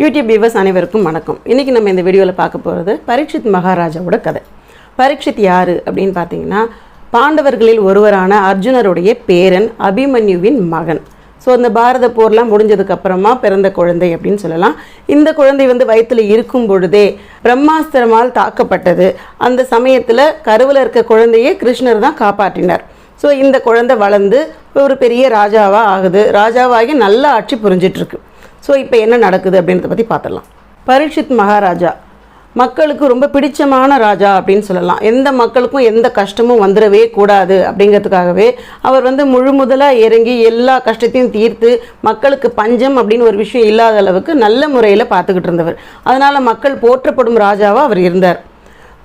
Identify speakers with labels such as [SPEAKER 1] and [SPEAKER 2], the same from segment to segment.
[SPEAKER 1] YouTube viewers அனைவருக்கும் வணக்கம். இன்றைக்கி நம்ம இந்த வீடியோவில் பார்க்க போகிறது பரீட்சித் மகாராஜாவோட கதை. பரீட்சித் யார் அப்படின்னு பார்த்தீங்கன்னா பாண்டவர்களில் ஒருவரான அர்ஜுனருடைய பேரன் அபிமன்யுவின் மகன். ஸோ அந்த பாரத போர்லாம் முடிஞ்சதுக்கப்புறமா பிறந்த குழந்தை அப்படின்னு சொல்லலாம். இந்த குழந்தை வந்து வயிற்றில் இருக்கும் பொழுதே பிரம்மாஸ்திரமால் தாக்கப்பட்டது. அந்த சமயத்தில் கருவில் இருக்க குழந்தையை கிருஷ்ணர் தான் காப்பாற்றினார். ஸோ இந்த குழந்தை வளர்ந்து ஒரு பெரிய ராஜாவாக ஆகுது. ராஜாவாகி நல்ல ஆட்சி புரிஞ்சிட்ருக்கு ஸோ இப்போ என்ன நடக்குது அப்படின்றத பற்றி பார்த்துடலாம் பரீட்சித் மகாராஜா மக்களுக்கு ரொம்ப பிடிச்சமான ராஜா அப்படின்னு சொல்லலாம். எந்த மக்களுக்கும் எந்த கஷ்டமும் வந்துடவே கூடாது அப்படிங்கிறதுக்காகவே அவர் வந்து முழு முதலாக இறங்கி எல்லா கஷ்டத்தையும் தீர்த்து மக்களுக்கு பஞ்சம் அப்படின்னு ஒரு விஷயம் இல்லாத அளவுக்கு நல்ல முறையில் பார்த்துக்கிட்டு இருந்தவர். அதனால் மக்கள் போற்றப்படும் ராஜாவாக அவர் இருந்தார்.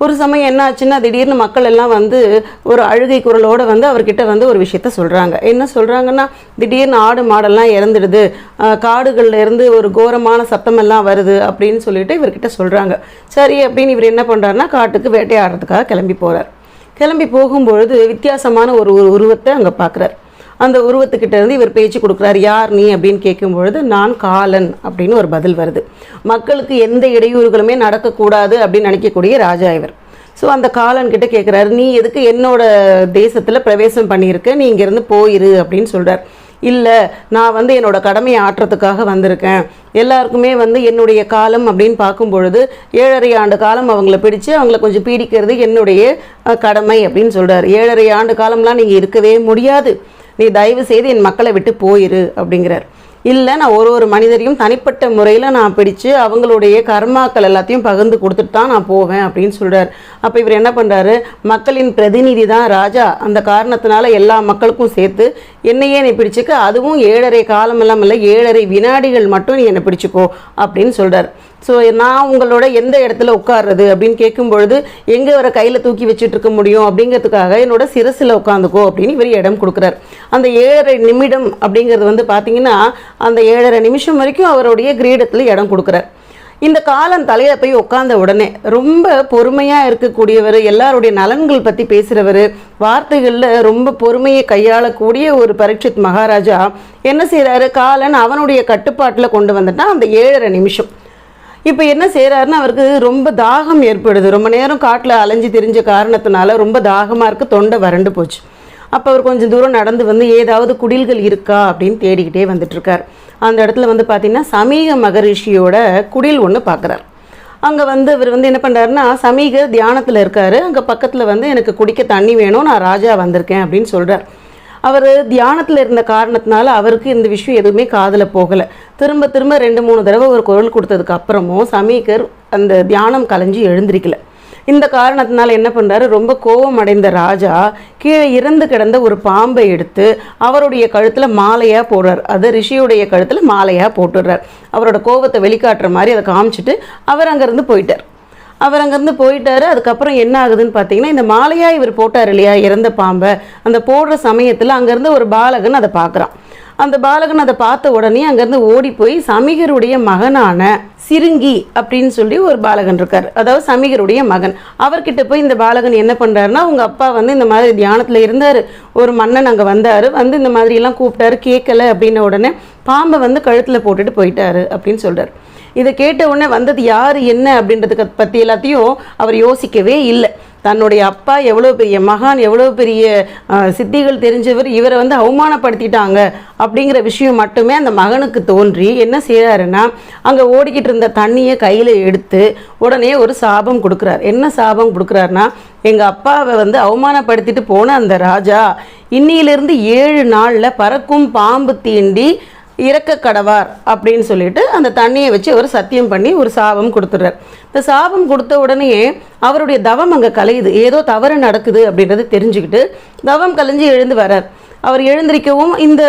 [SPEAKER 1] ஒரு சமயம் என்ன ஆச்சுன்னா திடீர்னு மக்கள் எல்லாம் வந்து ஒரு அழுகை குரலோடு வந்து அவர்கிட்ட வந்து ஒரு விஷயத்த சொல்கிறாங்க என்ன சொல்கிறாங்கன்னா திடீர்னு ஆடு மாடெல்லாம் இறந்துடுது. காடுகள்லேருந்து ஒரு கோரமான சத்தம் எல்லாம் வருது அப்படின்னு சொல்லிட்டு இவர்கிட்ட சொல்கிறாங்க சரி அப்படின்னு இவர் என்ன பண்ணுறாருன்னா காட்டுக்கு வேட்டையாடுறதுக்காக கிளம்பி போகிறார் கிளம்பி போகும்பொழுது வித்தியாசமான ஒரு ஒரு உருவத்தை அங்கே பார்க்குறாரு அந்த உருவத்துக்கிட்ட இருந்து இவர் பேச்சு கொடுக்குறாரு யார் நீ? அப்படின்னு கேட்கும் பொழுது நான் காலன் அப்படின்னு ஒரு பதில் வருது. மக்களுக்கு எந்த இடையூறுகளுமே நடக்கக்கூடாது அப்படின்னு நினைக்கக்கூடிய ராஜா இவர். ஸோ அந்த காலன் கிட்ட கேட்குறாரு நீ எதுக்கு என்னோட தேசத்தில் பிரவேசம் பண்ணியிருக்க? நீ இங்கேருந்து போயிரு அப்படின்னு சொல்கிறார் இல்லை நான் வந்து என்னோட கடமையை ஆற்றுறதுக்காக வந்திருக்கேன். எல்லாருக்குமே வந்து என்னுடைய காலம் அப்படின்னு பார்க்கும் பொழுது ஏழரை ஆண்டு காலம் அவங்கள பிடிச்சு அவங்கள கொஞ்சம் பீடிக்கிறது என்னுடைய கடமை அப்படின்னு சொல்கிறார் ஏழரை ஆண்டு காலம்லாம் நீங்கள் இருக்கவே முடியாது. நீ தயவு செய்து என் மக்களை விட்டு போயிரு அப்படிங்கிறார். இல்லை நான் ஒரு ஒரு மனிதரையும் தனிப்பட்ட முறையில் நான் பிடிச்சு அவங்களுடைய கர்மாக்கள் எல்லாத்தையும் பகிர்ந்து கொடுத்துட்டு தான் நான் போவேன் அப்படின்னு சொல்கிறார் அப்போ இவர் என்ன பண்ணுறாரு மக்களின் பிரதிநிதி தான் ராஜா. அந்த காரணத்தினால எல்லா மக்களுக்கும் சேர்த்து என்னையே நீ பிடிச்சிக்க அதுவும் ஏழரை காலம் இல்லாமல் இல்லை ஏழரை வினாடிகள் மட்டும் நீ என்னை பிடிச்சிக்கோ அப்படின்னு சொல்கிறார் ஸோ நான் உங்களோட எந்த இடத்துல உட்கார்றது அப்படின்னு கேட்கும் பொழுது எங்கே வர கையில் தூக்கி வச்சுட்டு இருக்க முடியும் அப்படிங்கிறதுக்காக என்னோட சிரசில் உட்காந்துக்கோ அப்படின்னு இவர் இடம் கொடுக்குறார். அந்த ஏழரை நிமிடம் அப்படிங்கிறது வந்து பார்த்தீங்கன்னா அந்த ஏழரை நிமிஷம் வரைக்கும் அவருடைய கிரீடத்தில் இடம் கொடுக்குறார். இந்த காலம் தலையில் போய் உட்கார்ந்த உடனே ரொம்ப பொறுமையாக இருக்கக்கூடியவர் எல்லாருடைய நலன்கள் பற்றி பேசுகிறவர் வார்த்தைகளில் ரொம்ப பொறுமையை கையாளக்கூடிய ஒரு பரீட்சித் மகாராஜா என்ன செய்கிறாரு காலன் அவனுடைய கட்டுப்பாட்டில் கொண்டு வந்துட்டான் அந்த ஏழரை நிமிஷம். இப்போ என்ன செய்கிறாருன்னா அவருக்கு ரொம்ப தாகம் ஏற்படுது. ரொம்ப நேரம் காட்டில் அலைஞ்சு திரிஞ்ச காரணத்தினால ரொம்ப தாகமாக இருக்குது தொண்டை வறண்டு போச்சு. அப்போ அவர் கொஞ்சம் தூரம் நடந்து வந்து ஏதாவது குடில்கள் இருக்கா அப்படின்னு தேடிக்கிட்டே வந்துட்டுருக்கார். அந்த இடத்துல வந்து பார்த்திங்கன்னா சமீக மகரிஷியோட குடில் ஒன்று பார்க்குறார் அங்கே வந்து இவர் வந்து என்ன பண்ணுறாருன்னா சமீக தியானத்தில் இருக்கார். அங்கே பக்கத்தில் வந்து எனக்கு குடிக்க தண்ணி வேணும் நான் ராஜா வந்திருக்கேன் அப்படின்னு சொல்கிறார் அவர் தியானத்தில் இருந்த காரணத்தினால அவருக்கு இந்த விஷயம் எதுவுமே காதில் போகலை. திரும்ப திரும்ப ரெண்டு மூணு தடவை ஒரு குரல் கொடுத்ததுக்கு அப்புறமும் சமீகர் அந்த தியானம் கலைஞ்சு எழுந்திருக்கல. இந்த காரணத்தினால என்ன பண்ணுறாரு ரொம்ப கோபம் அடைந்த ராஜா கீழே இறந்து கிடந்த ஒரு பாம்பை எடுத்து அவருடைய கழுத்தில் மாலையாக போடுறார். அது ரிஷியுடைய கழுத்தில் மாலையாக போட்டுடுறார். அவரோட கோபத்தை வெளிக்காட்டுற மாதிரி அதை காமிச்சிட்டு அவர் அங்கேருந்து போயிட்டார். அவர் அங்கேருந்து போயிட்டாரு. அதுக்கப்புறம் என்ன ஆகுதுன்னு பார்த்தீங்கன்னா இந்த மாலையாக இவர் போட்டார் இல்லையா இறந்த பாம்பை அந்த போடுற சமயத்தில் அங்கேருந்து ஒரு பாலகன் அதை பார்க்குறான். அந்த பாலகன் அதை பார்த்த உடனே அங்கேருந்து ஓடி போய் சமிகருடைய மகனான சிறுங்கி அப்படின்னு சொல்லி ஒரு பாலகன் இருக்கார். அதாவது சமிகருடைய மகன். அவர்கிட்ட போய் இந்த பாலகன் என்ன பண்ணுறாருன்னா உங்கள் அப்பா வந்து இந்த மாதிரி தியானத்தில் இருந்தார். ஒரு மன்னன் அங்கே வந்தார். வந்து இந்த மாதிரிலாம் கூப்பிட்டாரு கேட்கல அப்படின்ன உடனே பாம்பை வந்து கழுத்தில் போட்டுட்டு போயிட்டாரு அப்படின்னு சொல்கிறார் இதை கேட்ட உடனே வந்தது யார் என்ன அப்படின்றதுக்கு பற்றி எல்லாத்தையும் அவர் யோசிக்கவே இல்லை. தன்னுடைய அப்பா எவ்வளோ பெரிய மகான் எவ்வளோ பெரிய சித்திகள் தெரிஞ்சவர் இவரை வந்து அவமானப்படுத்திட்டாங்க அப்படிங்கிற விஷயம் மட்டுமே அந்த மகனுக்கு தோன்றி என்ன செய்கிறாருன்னா அங்கே ஓடிக்கிட்டு இருந்த தண்ணியை கையில் எடுத்து உடனே ஒரு சாபம் கொடுக்குறார். என்ன சாபம் கொடுக்குறாருன்னா எங்கள் அப்பாவை வந்து அவமானப்படுத்திட்டு போன அந்த ராஜா இன்னிலிருந்து ஏழு நாளில் பறக்கும் பாம்பு தீண்டி இறக்க கடவார் அப்படின்னு சொல்லிட்டு அந்த தண்ணியை வச்சு அவர் சத்தியம் பண்ணி ஒரு சாபம் கொடுத்துட்றார். இந்த சாபம் கொடுத்த உடனே அவருடைய தவம் அங்கே கலையுது. ஏதோ தவறு நடக்குது அப்படின்றத தெரிஞ்சுக்கிட்டு தவம் கலைஞ்சு எழுந்து வரார் அவர் எழுந்திருக்கவும் இந்த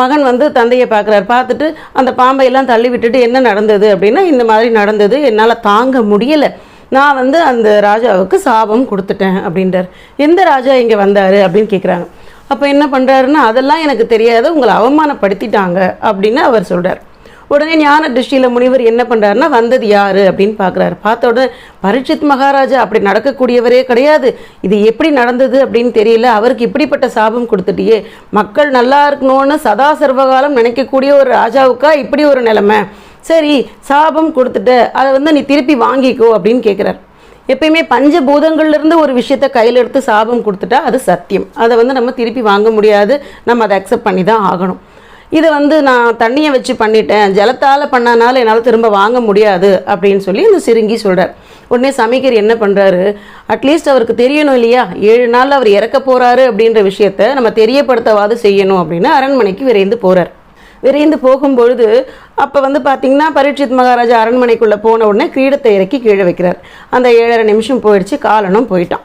[SPEAKER 1] மகன் வந்து தந்தையை பார்க்குறாரு. பார்த்துட்டு அந்த பாம்பையெல்லாம் தள்ளி விட்டுட்டு என்ன நடந்தது அப்படின்னா இந்த மாதிரி நடந்தது என்னால் தாங்க முடியலை. நான் வந்து அந்த ராஜாவுக்கு சாபம் கொடுத்துட்டேன் அப்படின்றார். எந்த ராஜா இங்கே வந்தார் அப்படின்னு கேட்குறாங்க அப்போ என்ன பண்ணுறாருன்னா அதெல்லாம் எனக்கு தெரியாது உங்களை அவமானப்படுத்திட்டாங்க அப்படின்னு அவர் சொல்கிறார் உடனே ஞான திருஷ்டியில் முனிவர் என்ன பண்ணுறாருன்னா வந்தது யார் அப்படின்னு பார்க்குறாரு பார்த்த உடனே பரீட்சித் மகாராஜா அப்படி நடக்கக்கூடியவரே கிடையாது. இது எப்படி நடந்தது அப்படின்னு தெரியல. அவருக்கு இப்படிப்பட்ட சாபம் கொடுத்துட்டியே. மக்கள் நல்லா இருக்கணும்னு சதா சர்வகாலம் நினைக்கக்கூடிய ஒரு ராஜாவுக்கா இப்படி ஒரு நிலைமை. சரி சாபம் கொடுத்துட்ட. அதை வந்து நீ திருப்பி வாங்கிக்கோ அப்படின்னு கேட்குறாரு எப்பயுமே பஞ்ச பூதங்கள்லேருந்து ஒரு விஷயத்த கையில் எடுத்து சாபம் கொடுத்துட்டா அது சத்தியம். அதை வந்து நம்ம திருப்பி வாங்க முடியாது. நம்ம அதை அக்செப்ட் பண்ணி தான் ஆகணும். இதை வந்து நான் தண்ணியை வச்சு பண்ணிட்டேன். ஜலத்தால் பண்ணனால என்னால் திரும்ப வாங்க முடியாது அப்படின்னு சொல்லி இந்த சிறுங்கி சொல்கிறார் உடனே சமைக்கர் என்ன பண்ணுறாரு அட்லீஸ்ட் அவருக்கு தெரியணும் இல்லையா? ஏழு நாள் அவர் இறக்க போகிறாரு அப்படின்ற விஷயத்த நம்ம தெரியப்படுத்தவாது செய்யணும் அப்படின்னு அரண்மனைக்கு விரைந்து போகிறார் விரைந்து போகும்பொழுது அப்போ வந்து பார்த்தீங்கன்னா பரீட்சித் மகாராஜா அரண்மனைக்குள்ளே போன உடனே கிரீடத்தை இறக்கி கீழே வைக்கிறார். அந்த ஏழரை நிமிஷம் போயிடுச்சு காலனும் போயிட்டான்.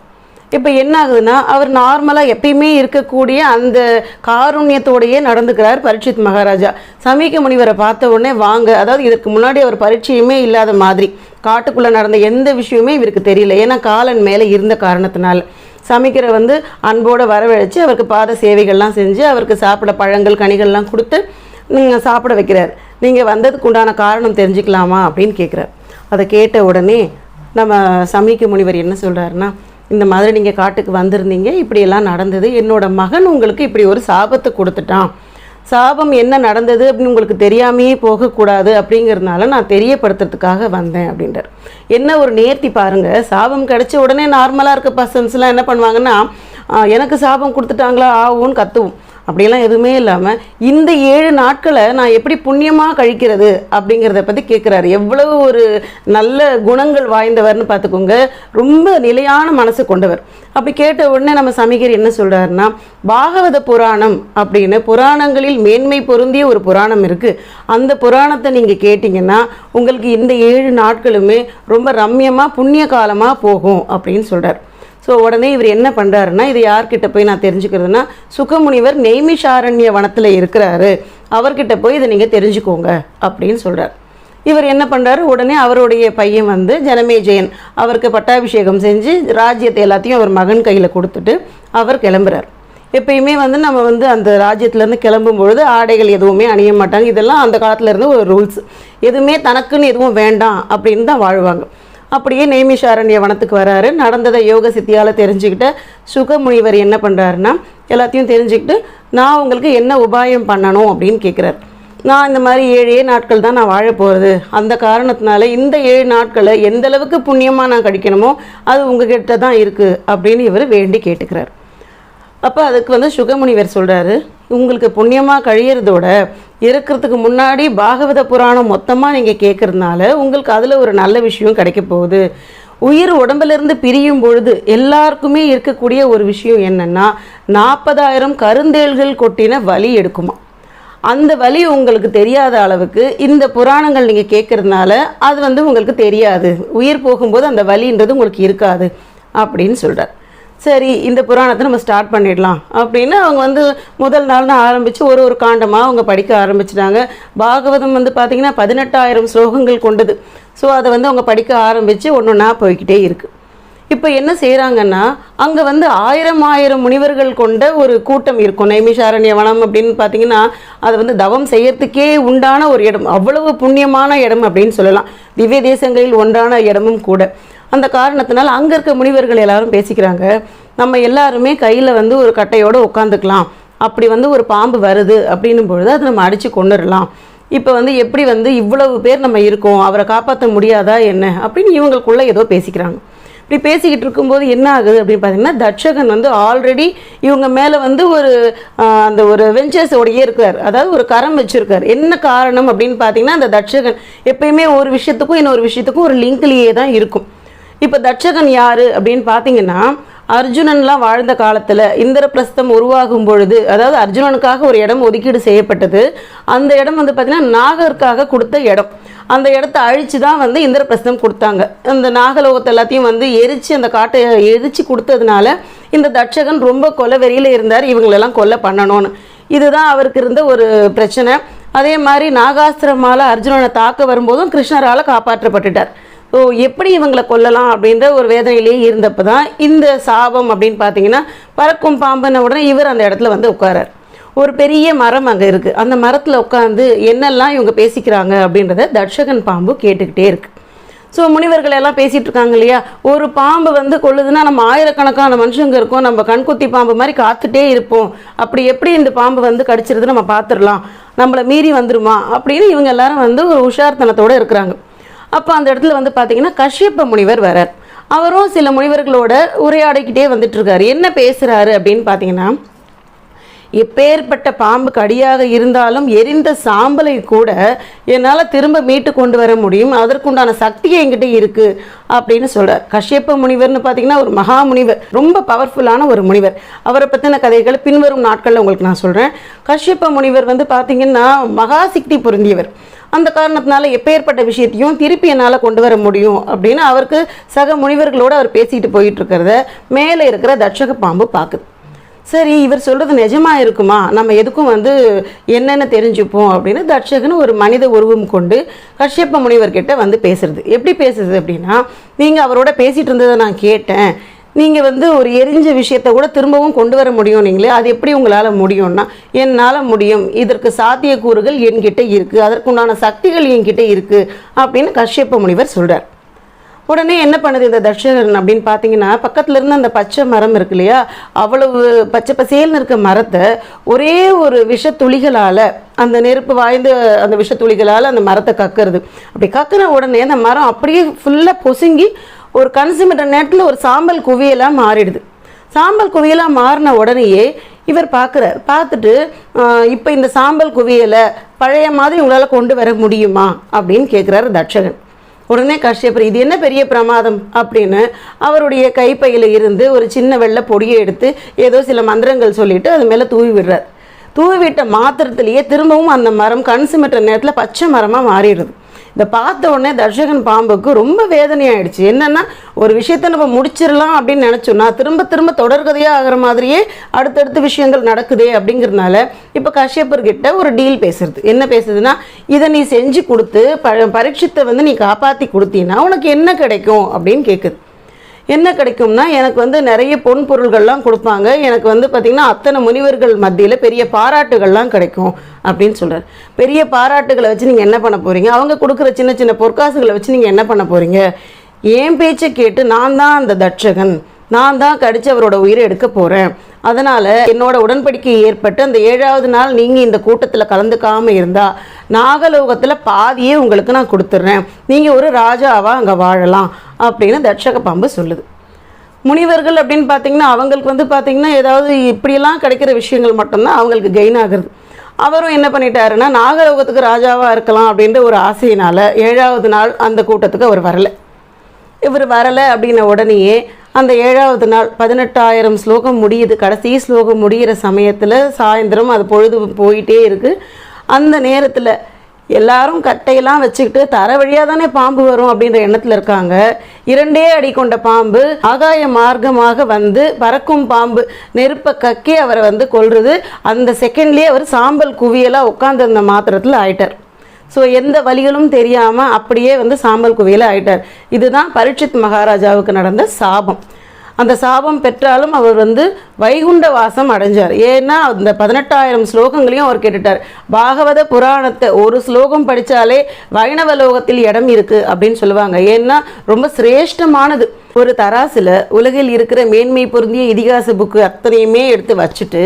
[SPEAKER 1] இப்போ என்ன ஆகுதுன்னா அவர் நார்மலாக எப்பயுமே இருக்கக்கூடிய அந்த காருண்யத்தோடையே நடந்துக்கிறார் பரீட்சித் மகாராஜா. சமீக முனிவரை பார்த்த உடனே வாங்க அதாவது இதுக்கு முன்னாடி அவர் பரீட்சையுமே இல்லாத மாதிரி காட்டுக்குள்ளே நடந்த எந்த விஷயமே இவருக்கு தெரியல. ஏன்னா காலன் மேலே இருந்த காரணத்தினால. சமைக்கிற வந்து அன்போடு வரவழைச்சு அவருக்கு பாத சேவைகள்லாம் செஞ்சு அவருக்கு சாப்பிட பழங்கள் கனிகள்லாம் கொடுத்து நீங்கள் சாப்பிட வைக்கிறார். நீங்கள் வந்ததுக்கு உண்டான காரணம் தெரிஞ்சுக்கலாமா அப்படின்னு கேட்குறார் அதை கேட்ட உடனே நம்ம சமீக்க முனிவர் என்ன சொல்கிறாருன்னா இந்த மாதிரி நீங்கள் காட்டுக்கு வந்திருந்தீங்க இப்படியெல்லாம் நடந்தது. என்னோட மகன் உங்களுக்கு இப்படி ஒரு சாபத்தை கொடுத்துட்டான். சாபம் என்ன நடந்தது அப்படின்னு உங்களுக்கு தெரியாமையே போகக்கூடாது அப்படிங்கிறதுனால நான் தெரியப்படுத்துறதுக்காக வந்தேன் அப்படின்றார். என்ன ஒரு நேர்த்தி பாருங்க. சாபம் கிடச்ச உடனே நார்மலாக இருக்க பர்சன்ஸ்லாம் என்ன பண்ணுவாங்கன்னா எனக்கு சாபம் கொடுத்துட்டாங்களா? ஆவுன்னு கத்துவோம். அப்படியெல்லாம் எதுவுமே இல்லாமல் இந்த ஏழு நாட்களை நான் எப்படி புண்ணியமாக கழிக்கிறது அப்படிங்கிறத பற்றி கேட்குறாரு எவ்வளவு ஒரு நல்ல குணங்கள் வாய்ந்தவர்னு பார்த்துக்கோங்க. ரொம்ப நிலையான மனசு கொண்டவர். அப்படி கேட்ட உடனே நம்ம சமிகர் என்ன சொல்கிறாருன்னா பாகவத புராணம் அப்படின்னு புராணங்களில் மேன்மை பொருந்திய ஒரு புராணம் இருக்குது அந்த புராணத்தை நீங்கள் கேட்டிங்கன்னா உங்களுக்கு இந்த ஏழு நாட்களுமே ரொம்ப ரம்யமாக புண்ணிய காலமாக போகும் அப்படின்னு சொல்கிறார் ஸோ உடனே இவர் என்ன பண்ணுறாருன்னா இது யார்கிட்ட போய் நான் தெரிஞ்சுக்கிறதுனா சுகமுனிவர் நெய்மிஷாரண்ய வனத்தில் இருக்கிறாரு. அவர்கிட்ட போய் இதை நீங்கள் தெரிஞ்சுக்கோங்க அப்படின்னு சொல்கிறார் இவர் என்ன பண்ணுறாரு உடனே அவருடைய பையன் வந்து ஜனமேஜயன் அவருக்கு பட்டாபிஷேகம் செஞ்சு ராஜ்யத்தை எல்லாத்தையும் அவர் மகன் கையில் கொடுத்துட்டு அவர் கிளம்புறார். எப்பயுமே வந்து நம்ம வந்து அந்த ராஜ்யத்துலேருந்து கிளம்பும் பொழுது ஆடைகள் எதுவுமே அணிய மாட்டாங்க. இதெல்லாம் அந்த காலத்தில் இருந்து ஒரு ரூல்ஸ். எதுவுமே தனக்குன்னு எதுவும் வேண்டாம் அப்படின்னு தான் வாழ்வாங்க. அப்படியே நேமிஷாரண்ய வனத்துக்கு வராரு. நடந்ததை யோக சித்தியால் தெரிஞ்சுக்கிட்ட சுகமுனிவர் என்ன பண்ணுறாருன்னா எல்லாத்தையும் தெரிஞ்சுக்கிட்டு நான் உங்களுக்கு என்ன உபாயம் பண்ணணும் அப்படின்னு கேட்குறாரு நான் இந்த மாதிரி ஏழே நாட்கள் தான் நான் வாழ போகிறது அந்த காரணத்தினால இந்த ஏழு நாட்களை எந்தளவுக்கு புண்ணியமாக நான் கழிக்கணுமோ அது உங்ககிட்ட தான் இருக்குது அப்படின்னு இவர் வேண்டி கேட்டுக்கிறார். அப்போ அதுக்கு வந்து சுகமுனிவர் சொல்கிறாரு உங்களுக்கு புண்ணியமாக கழியறதோட இருக்கிறதுக்கு முன்னாடி பாகவத புராணம் மொத்தமாக நீங்கள் கேட்குறதுனால உங்களுக்கு அதில் ஒரு நல்ல விஷயம் கிடைக்க போகுது. உயிர் உடம்பிலிருந்து பிரியும் பொழுது எல்லாருக்குமே இருக்கக்கூடிய ஒரு விஷயம் என்னென்னா நாற்பதாயிரம் கருந்தேள்கள் கொட்டின வலி எடுக்குமா? அந்த வலி உங்களுக்கு தெரியாத அளவுக்கு இந்த புராணங்கள் நீங்கள் கேட்குறதுனால அது வந்து உங்களுக்கு தெரியாது. உயிர் போகும்போது அந்த வலின்றது உங்களுக்கு இருக்காது. அப்படின்னு சொல்கிறார் சரி இந்த புராணத்தை நம்ம ஸ்டார்ட் பண்ணிடலாம். அப்படின்னு அவங்க வந்து முதல் நாள்னு ஆரம்பித்து ஒரு ஒரு காண்டமாக அவங்க படிக்க ஆரம்பிச்சிட்டாங்க. பாகவதம் வந்து பார்த்திங்கன்னா பதினெட்டாயிரம் ஸ்லோகங்கள் கொண்டது. ஸோ அதை வந்து அவங்க படிக்க ஆரம்பித்து ஒன்று ஒன்றா போய்க்கிட்டே இருக்குது இப்போ என்ன செய்கிறாங்கன்னா அங்கே வந்து ஆயிரம் ஆயிரம் முனிவர்கள் கொண்ட ஒரு கூட்டம் இருக்கும். நைமிஷாரண்ய வனம் அப்படின்னு பார்த்தீங்கன்னா அது வந்து தவம் செய்யறதுக்கே உண்டான ஒரு இடம். அவ்வளவு புண்ணியமான இடம் அப்படின்னு சொல்லலாம். திவ்ய தேசங்களில் ஒன்றான இடமும் கூட. அந்த காரணத்தினால் அங்கே இருக்க முனிவர்கள் எல்லாரும் பேசிக்கிறாங்க. நம்ம எல்லாருமே கையில் வந்து ஒரு கட்டையோடு உட்காந்துக்கலாம் அப்படி வந்து ஒரு பாம்பு வருது அப்படின்னும் பொழுது அதை நம்ம அடித்து கொண்டுடலாம் இப்போ வந்து எப்படி வந்து இவ்வளவு பேர் நம்ம இருக்கோம் அவரை காப்பாற்ற முடியாதா என்ன அப்படின்னு இவங்களுக்குள்ளே ஏதோ பேசிக்கிறாங்க. இப்படி பேசிக்கிட்டு இருக்கும்போது என்ன ஆகுது அப்படின்னு பார்த்தீங்கன்னா தட்சகன் வந்து ஆல்ரெடி இவங்க மேலே வந்து ஒரு அந்த ஒரு வெஞ்சர்ஸோடையே இருக்கார். அதாவது ஒரு கரம் வச்சுருக்கார். என்ன காரணம் அப்படின்னு பார்த்தீங்கன்னா அந்த தட்சகன் எப்பயுமே ஒரு விஷயத்துக்கும் இன்னொரு விஷயத்துக்கும் ஒரு லிங்க்லேயே தான் இருக்கும். இப்போ தட்சகன் யாரு அப்படின்னு பார்த்தீங்கன்னா அர்ஜுனன்லாம் வாழ்ந்த காலத்தில் இந்திரபிரஸ்தம் உருவாகும் பொழுது அதாவது அர்ஜுனனுக்காக ஒரு இடம் ஒதுக்கீடு செய்யப்பட்டது. அந்த இடம் வந்து பார்த்தீங்கன்னா நாகருக்காக கொடுத்த இடம். அந்த இடத்த அழித்து தான் வந்து இந்திரபிரஸ்தம் கொடுத்தாங்க. அந்த நாகலோகத்தை எல்லாத்தையும் வந்து எரிச்சு அந்த காட்டை எரித்து கொடுத்ததுனால இந்த தட்சகன் ரொம்ப கொலவெறியில் இருந்தார். இவங்களெல்லாம் கொலை பண்ணணும்னு. இதுதான் அவருக்கு இருந்த ஒரு பிரச்சனை. அதே மாதிரி நாகாஸ்திரமால அர்ஜுனனை தாக்க வரும்போதும் கிருஷ்ணரால் காப்பாற்றப்பட்டுட்டார். ஸோ எப்படி இவங்களை கொல்லலாம் அப்படின்ற ஒரு வேதனையிலேயே இருந்தப்போ தான் இந்த சாபம் அப்படின்னு பார்த்தீங்கன்னா பறக்கும் பாம்புன உடனே இவர் அந்த இடத்துல வந்து உட்காரார் ஒரு பெரிய மரம் அங்கே இருக்குது அந்த மரத்தில் உட்காந்து என்னெல்லாம் இவங்க பேசிக்கிறாங்க அப்படின்றத தர்ஷகன் பாம்பு கேட்டுக்கிட்டே இருக்குது ஸோ முனிவர்கள் எல்லாம் பேசிகிட்டு இருக்காங்க இல்லையா? ஒரு பாம்பு வந்து கொள்ளுதுன்னா நம்ம ஆயிரக்கணக்கான மனுஷங்க இருக்கோம். நம்ம கண்குத்தி பாம்பு மாதிரி காத்துட்டே இருப்போம். அப்படி எப்படி இந்த பாம்பு வந்து கடிச்சிருது நம்ம பார்த்துடலாம். நம்மளை மீறி வந்துருமா? அப்படின்னு இவங்க எல்லாரும் வந்து ஒரு உஷார்த்தனத்தோடு இருக்கிறாங்க. அப்போ அந்த இடத்துல வந்து பார்த்தீங்கன்னா கஷ்யப்ப முனிவர் வரார் அவரும் சில முனிவர்களோட உரையாடிக்கிட்டே வந்துட்டுருக்காரு. என்ன பேசுகிறாரு அப்படின்னு பார்த்தீங்கன்னா எப்பேற்பட்ட பாம்பு கடியாக இருந்தாலும் எரிந்த சாம்பலை கூட என்னால் திரும்ப மீட்டு கொண்டு வர முடியும். அதற்குண்டான சக்தி என்கிட்ட இருக்குது அப்படின்னு சொல்கிறார் கஷ்யப்ப முனிவர்னு பார்த்தீங்கன்னா ஒரு மகா முனிவர். ரொம்ப பவர்ஃபுல்லான ஒரு முனிவர். அவரை பற்றின கதைகள் பின்வரும் நாட்களில் உங்களுக்கு நான் சொல்கிறேன் கஷ்யப்ப முனிவர் வந்து பார்த்தீங்கன்னா மகா சக்தி பொருந்தியவர். அந்த காரணத்தினால எப்பேற்பட்ட விஷயத்தையும் திருப்பி என்னால் கொண்டு வர முடியும் அப்படின்னு அவருக்கு சக முனிவர்களோடு அவர் பேசிட்டு போயிட்டு இருக்கிறத மேலே இருக்கிற தட்சக பாம்பு பார்க்குது. சரி இவர் சொல்கிறது நிஜமாக இருக்குமா? நம்ம எதுக்கும் வந்து என்னென்ன தெரிஞ்சுப்போம் அப்படின்னு தட்சகன் ஒரு மனித உருவம் கொண்டு கஷ்யப்ப முனிவர்கிட்ட வந்து பேசுறது. எப்படி பேசுறது அப்படின்னா நீங்கள் அவரோட பேசிகிட்டு இருந்ததை நான் கேட்டேன். நீங்கள் வந்து ஒரு எரிஞ்ச விஷயத்தை கூட திரும்பவும் கொண்டு வர முடியும் நீங்களே. அது எப்படி உங்களால் முடியும்னா என்னால் முடியும். இதற்கு சாத்தியக்கூறுகள் என்கிட்ட இருக்குது அதற்குண்டான சக்திகள் என்கிட்ட இருக்குது அப்படின்னு கஷ்யப்ப முனிவர் சொல்கிறார் உடனே என்ன பண்ணுது இந்த தர்ஷகன் அப்படின்னு பார்த்தீங்கன்னா பக்கத்துல இருந்து அந்த பச்சை மரம் இருக்கு இல்லையா? அவ்வளவு பச்சை பசேல்னு இருக்க மரத்தை ஒரே ஒரு விஷத்துளிகளால் அந்த நெருப்பு வாய்ந்த அந்த விஷத்துளிகளால் அந்த மரத்தை கக்குறது. அப்படி கக்குன உடனே அந்த மரம் அப்படியே ஃபுல்லாக பொசுங்கி ஒரு கன்சியூமர் நேரத்தில் ஒரு சாம்பல் குவியலாக மாறிடுது. சாம்பல் குவியலாக மாறின உடனேயே இவர் பார்க்குறார் பார்த்துட்டு இப்போ இந்த சாம்பல் குவியலை பழைய மாதிரி உங்களால் கொண்டு வர முடியுமா? அப்படின்னு கேட்குறாரு தட்சகன். உடனே கஷ்யப்பர் இது என்ன பெரிய பிரமாதம்? அப்படின்னு அவருடைய கைப்பையில் இருந்து ஒரு சின்ன வெள்ளை பொடியை எடுத்து ஏதோ சில மந்திரங்கள் சொல்லிட்டு அது மேலே தூவி விடுறார். தூவி விட்ட மாத்திரத்திலேயே திரும்பவும் அந்த மரம் கண் சிமிட்டுற நேரத்தில் பச்சை மரமாக மாறிடுது. இதை பார்த்த உடனே தர்ஷகன் பாம்புக்கு ரொம்ப வேதனையாயிடுச்சு. என்னன்னா ஒரு விஷயத்த நம்ம முடிச்சிடலாம் அப்படின்னு நினச்சோம்னா திரும்ப திரும்ப தொடர்கதையாக ஆகிற மாதிரியே அடுத்தடுத்த விஷயங்கள் நடக்குதே அப்படிங்கிறதுனால இப்போ கஷ்யப்பர்கிட்ட ஒரு டீல் பேசுறது. என்ன பேசுதுன்னா இதை நீ செஞ்சு கொடுத்து ப பரீட்சத்தை வந்து நீ காப்பாற்றி கொடுத்தீங்கன்னா உனக்கு என்ன கிடைக்கும்? அப்படின்னு கேட்குது என்ன கிடைக்கும்னா எனக்கு வந்து நிறைய பொன் பொருள்கள்லாம் கொடுப்பாங்க. எனக்கு வந்து பார்த்திங்கன்னா அத்தனை முனிவர்கள் மத்தியில் பெரிய பாராட்டுகள்லாம் கிடைக்கும் அப்படின்னு சொல்கிறார் பெரிய பாராட்டுகளை வச்சு நீங்கள் என்ன பண்ண போகிறீங்க அவங்க கொடுக்குற சின்ன சின்ன பொற்காசுகளை வச்சு நீங்கள் என்ன பண்ண போகிறீங்க என் பேச்சை கேட்டு நான் தான் அந்த தட்சகன். நான் தான் கடிச்சு அவரோட உயிரை எடுக்க போகிறேன் அதனால் என்னோட உடன்படிக்கை ஏற்பட்டு அந்த ஏழாவது நாள் நீங்கள் இந்த கூட்டத்தில் கலந்துக்காமல் இருந்தால் நாகலோகத்தில் பாதியே உங்களுக்கு நான் கொடுத்துட்றேன் நீங்கள் ஒரு ராஜாவாக அங்கே வாழலாம். அப்படின்னு தட்சக பாம்பு சொல்லுது. முனிவர்கள் அப்படின்னு பார்த்தீங்கன்னா அவங்களுக்கு வந்து பார்த்தீங்கன்னா ஏதாவது இப்படியெல்லாம் கிடைக்கிற விஷயங்கள் மட்டும்தான் அவங்களுக்கு கெயின் ஆகுறது. அவரும் என்ன பண்ணிட்டாருன்னா நாகலோகத்துக்கு ராஜாவாக இருக்கலாம் அப்படின்ற ஒரு ஆசையினால் ஏழாவது நாள் அந்த கூட்டத்துக்கு அவர் வரலை. இவர் வரலை அப்படின்ன உடனேயே அந்த ஏழாவது நாள் பதினெட்டாயிரம் ஸ்லோகம் முடியுது. கடைசி ஸ்லோகம் முடிகிற சமயத்தில் சாயந்தரம் அது பொழுது போயிட்டே இருக்குது அந்த நேரத்தில் எல்லாரும் கட்டையெல்லாம் வச்சுக்கிட்டு தர வழியாக தானே பாம்பு வரும் அப்படின்ற எண்ணத்தில் இருக்காங்க. இரண்டே அடி கொண்ட பாம்பு ஆகாய மார்க்கமாக வந்து பறக்கும் பாம்பு நெருப்பை கக்கி அவரை வந்து கொல்றது. அந்த செகண்ட்லேயே அவர் சாம்பல் குவியலாக உட்காந்துருந்த மாத்திரத்தில் ஆயிட்டார். ஸோ எந்த வழிகளும் தெரியாமல் அப்படியே வந்து சாம்பல் குவியலாக ஆயிட்டார். இதுதான் பரீட்சித் மகாராஜாவுக்கு நடந்த சாபம். அந்த சாபம் பெற்றாலும் அவர் வந்து வைகுண்ட வாசம் அடைஞ்சார். ஏன்னா அந்த பதினெட்டாயிரம் ஸ்லோகங்களையும் அவர் கேட்டுட்டார். பாகவத புராணத்தை ஒரு ஸ்லோகம் படித்தாலே வைணவ லோகத்தில் இடம் இருக்குது அப்படின்னு சொல்லுவாங்க. ஏன்னா ரொம்ப சிரேஷ்டமானது. ஒரு தராசில் உலகில் இருக்கிற மேன்மை பொருந்திய இதிகாச புக்கு அத்தனையுமே எடுத்து வச்சுட்டு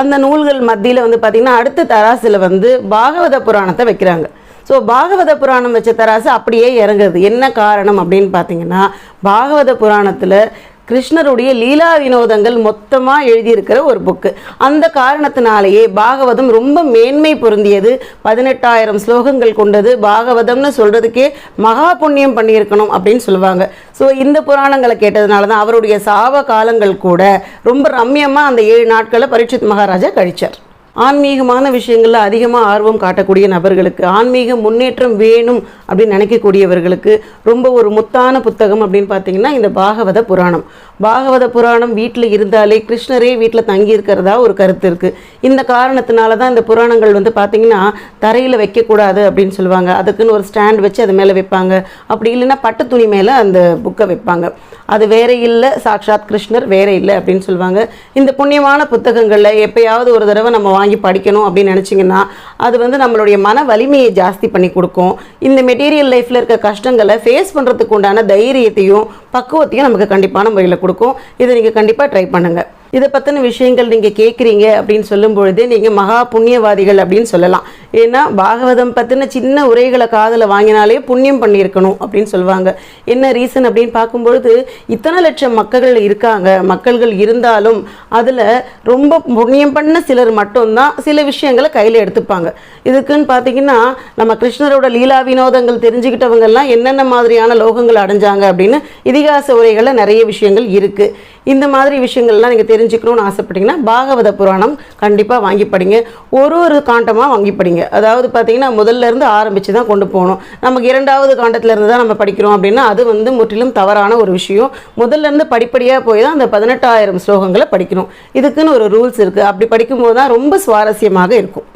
[SPEAKER 1] அந்த நூல்கள் மத்தியில் வந்து பார்த்திங்கன்னா அடுத்த தராசில் வந்து பாகவத புராணத்தை வைக்கிறாங்க. ஸோ பாகவத புராணம் வச்ச தராசு அப்படியே இறங்குது. என்ன காரணம் அப்படின்னு பார்த்தீங்கன்னா பாகவத புராணத்தில் கிருஷ்ணருடைய லீலா வினோதங்கள் மொத்தமாக எழுதியிருக்கிற ஒரு புக்கு அந்த காரணத்தினாலேயே பாகவதம் ரொம்ப மேன்மை பொருந்தியது. பதினெட்டாயிரம் ஸ்லோகங்கள் கொண்டது. பாகவதம்னு சொல்கிறதுக்கே மகா புண்ணியம் பண்ணியிருக்கணும் அப்படின்னு சொல்லுவாங்க. ஸோ இந்த புராணங்களை கேட்டதுனால தான் அவருடைய சாவ காலங்கள் கூட ரொம்ப ரம்யமாக அந்த ஏழு நாட்களை பரீட்சித் மகாராஜா கழிச்சார். ஆன்மீகமான விஷயங்களில் அதிகமாக ஆர்வம் காட்டக்கூடிய நபர்களுக்கு ஆன்மீக முன்னேற்றம் வேணும் அப்படின்னு நினைக்கக்கூடியவர்களுக்கு ரொம்ப ஒரு முத்தான புத்தகம் அப்படின்னு பார்த்தீங்கன்னா இந்த பாகவத புராணம். பாகவத புராணம் வீட்டில் இருந்தாலே கிருஷ்ணரே வீட்டில் தங்கி இருக்கிறதா ஒரு கருத்து இருக்குது இந்த காரணத்தினால தான் இந்த புராணங்கள் வந்து பார்த்திங்கன்னா தரையில் வைக்கக்கூடாது அப்படின்னு சொல்லுவாங்க. அதுக்குன்னு ஒரு ஸ்டாண்ட் வச்சு அது மேலே வைப்பாங்க. அப்படி இல்லைன்னா பட்டு துணி மேலே அந்த புக்கை வைப்பாங்க. அது வேற இல்லை சாக்ஷாத் கிருஷ்ணர் வேற இல்லை அப்படின்னு சொல்லுவாங்க. இந்த புண்ணியமான புத்தகங்களில் எப்பயாவது ஒரு தடவை நம்ம வாங்கி படிக்கணும் அப்படின்னு நினச்சிங்கன்னா அது வந்து நம்மளுடைய மன வலிமையை ஜாஸ்தி பண்ணி கொடுக்கும். இந்த மெட்டீரியல் லைஃப்பில் இருக்க கஷ்டங்களை ஃபேஸ் பண்ணுறதுக்கு உண்டான தைரியத்தையும் பக்குவத்தையும் நமக்கு கண்டிப்பான முறையில் கொடுக்கும். இதை நீங்கள் கண்டிப்பாக ட்ரை பண்ணுங்கள் இதை பற்றின விஷயங்கள் நீங்கள் கேட்குறீங்க அப்படின்னு சொல்லும் பொழுது நீங்கள் மகா புண்ணியவாதிகள் அப்படின்னு சொல்லலாம். ஏன்னா பாகவதம் பற்றின சின்ன உரைகளை காதில் வாங்கினாலே புண்ணியம் பண்ணியிருக்கணும் அப்படின்னு சொல்லுவாங்க. என்ன ரீசன் அப்படின்னு பார்க்கும்பொழுது இத்தனை லட்சம் மக்கள் இருக்காங்க மக்கள்கள் இருந்தாலும் அதில் ரொம்ப புண்ணியம் பண்ண சிலர் மட்டும்தான் சில விஷயங்களை கையில் எடுத்துப்பாங்க. இதுக்குன்னு பார்த்தீங்கன்னா நம்ம கிருஷ்ணரோட லீலா வினோதங்கள் தெரிஞ்சுக்கிட்டவங்கெல்லாம் என்னென்ன மாதிரியான லோகங்கள் அடைஞ்சாங்க அப்படின்னு இதிகாச உரைகளில் நிறைய விஷயங்கள் இருக்குது இந்த மாதிரி விஷயங்கள்லாம் நீங்கள் தெரிஞ்சுக்கணும்னு ஆசைப்பட்டீங்கன்னா பாகவத புராணம் கண்டிப்பாக வாங்கி படிங்க. ஒரு ஒரு காண்டமாக வாங்கி படிங்க. அதாவது பார்த்தீங்கன்னா முதல்ல இருந்து ஆரம்பித்து தான் கொண்டு போகணும். நமக்கு இரண்டாவது காண்டத்துல இருந்து தான் நம்ம படிக்கிறோம் அப்படின்னா அது வந்து முற்றிலும் தவறான ஒரு விஷயம். முதல்ல இருந்து படிப்படியாக போய் தான் அந்த பதினெட்டாயிரம் ஸ்லோகங்களை படிக்கணும். இதுக்குன்னு ஒரு ரூல்ஸ் இருக்குது அப்படி படிக்கும்போது தான் ரொம்ப சுவாரஸ்யமாக இருக்கும்.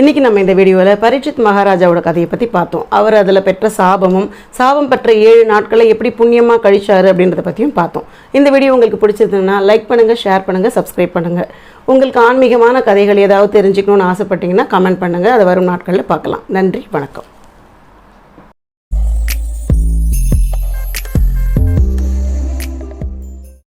[SPEAKER 1] இன்றைக்கி நம்ம இந்த வீடியோவில் பரீட்சித் மகாராஜாவோட கதையை பற்றி பார்த்தோம். அவர் அதில் பெற்ற சாபமும் சாபம் பெற்ற ஏழு நாட்களை எப்படி புண்ணியமாக கழிச்சாரு அப்படின்றத பற்றியும் பார்த்தோம். இந்த வீடியோ உங்களுக்கு பிடிச்சிருந்ததுன்னா லைக் பண்ணுங்கள் ஷேர் பண்ணுங்கள் சப்ஸ்கிரைப் பண்ணுங்கள் உங்களுக்கு ஆன்மீகமான கதைகள் ஏதாவது தெரிஞ்சுக்கணும்னு ஆசைப்பட்டீங்கன்னா கமெண்ட் பண்ணுங்கள் அதை வரும் நாட்களில் பார்க்கலாம். நன்றி வணக்கம்.